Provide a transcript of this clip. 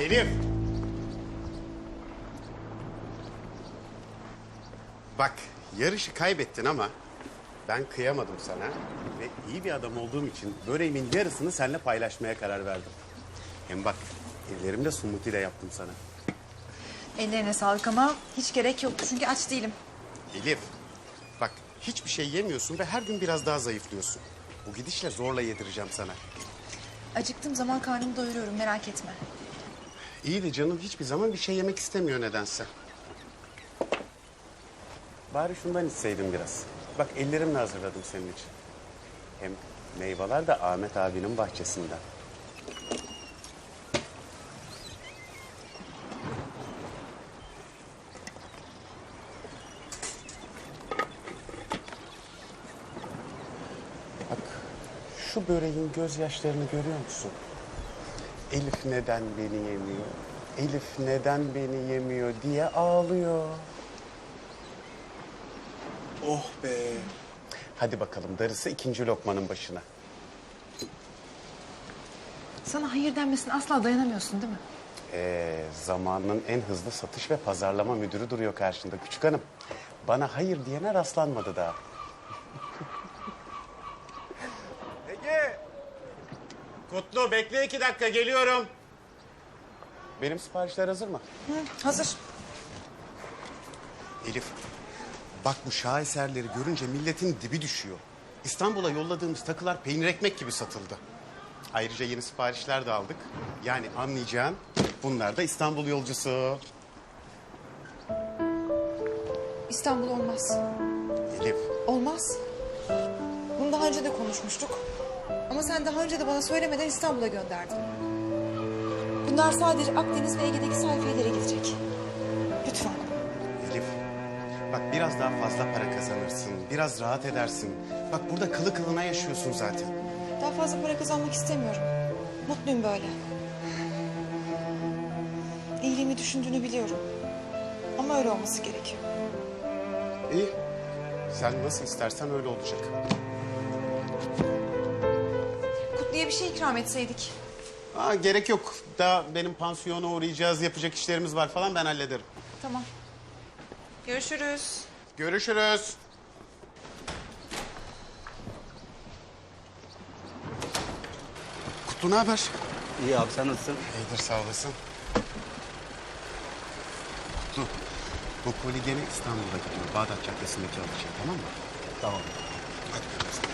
Elif. Bak yarışı kaybettin ama ben kıyamadım sana. Ve iyi bir adam olduğum için böreğimin yarısını seninle paylaşmaya karar verdim. Hem bak ellerimle sumutiyle yaptım sana. Ellerine sağlık ama hiç gerek yoktu çünkü aç değilim. Elif bak hiçbir şey yemiyorsun ve her gün biraz daha zayıflıyorsun. Bu gidişle zorla yedireceğim sana. Acıktığım zaman karnımı doyuruyorum merak etme. İyi de canım hiçbir zaman bir şey yemek istemiyor nedense. Bari şundan içseydin biraz. Bak ellerimle hazırladım senin için. Hem meyveler de Ahmet abinin bahçesinden. Bak şu böreğin gözyaşlarını görüyor musun? Elif neden beni yemiyor? Elif neden beni yemiyor diye ağlıyor. Oh be. Hadi bakalım darısı ikinci lokmanın başına. Sana hayır denmesine asla dayanamıyorsun değil mi? Ee, zamanının en hızlı satış ve pazarlama müdürü duruyor karşında küçük hanım. Bana hayır diyene rastlanmadı daha. Kutlu bekle iki dakika geliyorum. Benim siparişler hazır mı? Hı, hazır. Elif, bak bu şaheserleri görünce milletin dibi düşüyor. İstanbul'a yolladığımız takılar peynir ekmek gibi satıldı. Ayrıca yeni siparişler de aldık. Yani anlayacağın bunlar da İstanbul yolcusu. İstanbul olmaz. Elif, Olmaz. Bunu daha önce de konuşmuştuk. Ama sen daha önce de bana söylemeden İstanbul'a gönderdin. Bunlar sadece Akdeniz ve Ege'deki sayfiyelere gidecek. Lütfen. Elif. Bak biraz daha fazla para kazanırsın, biraz rahat edersin. Bak burada kılı kılına yaşıyorsun zaten. Daha fazla para kazanmak istemiyorum. Mutluyum böyle. İyiliğimi düşündüğünü biliyorum. Ama öyle olması gerekiyor. İyi. Sen nasıl istersen öyle olacak. Bir şey ikram etseydik. Aa, gerek yok. Daha benim pansiyona uğrayacağız, yapacak işlerimiz var falan ben hallederim. Tamam. Görüşürüz. Görüşürüz. Kutlu ne haber? İyi abi sen nasılsın? İyidir sağ olasın. Kutlu, bu koli gene İstanbul'a gidiyor. Bağdat Caddesi'ndeki alışıyor tamam mı? Tamam. Hadi görüşürüz.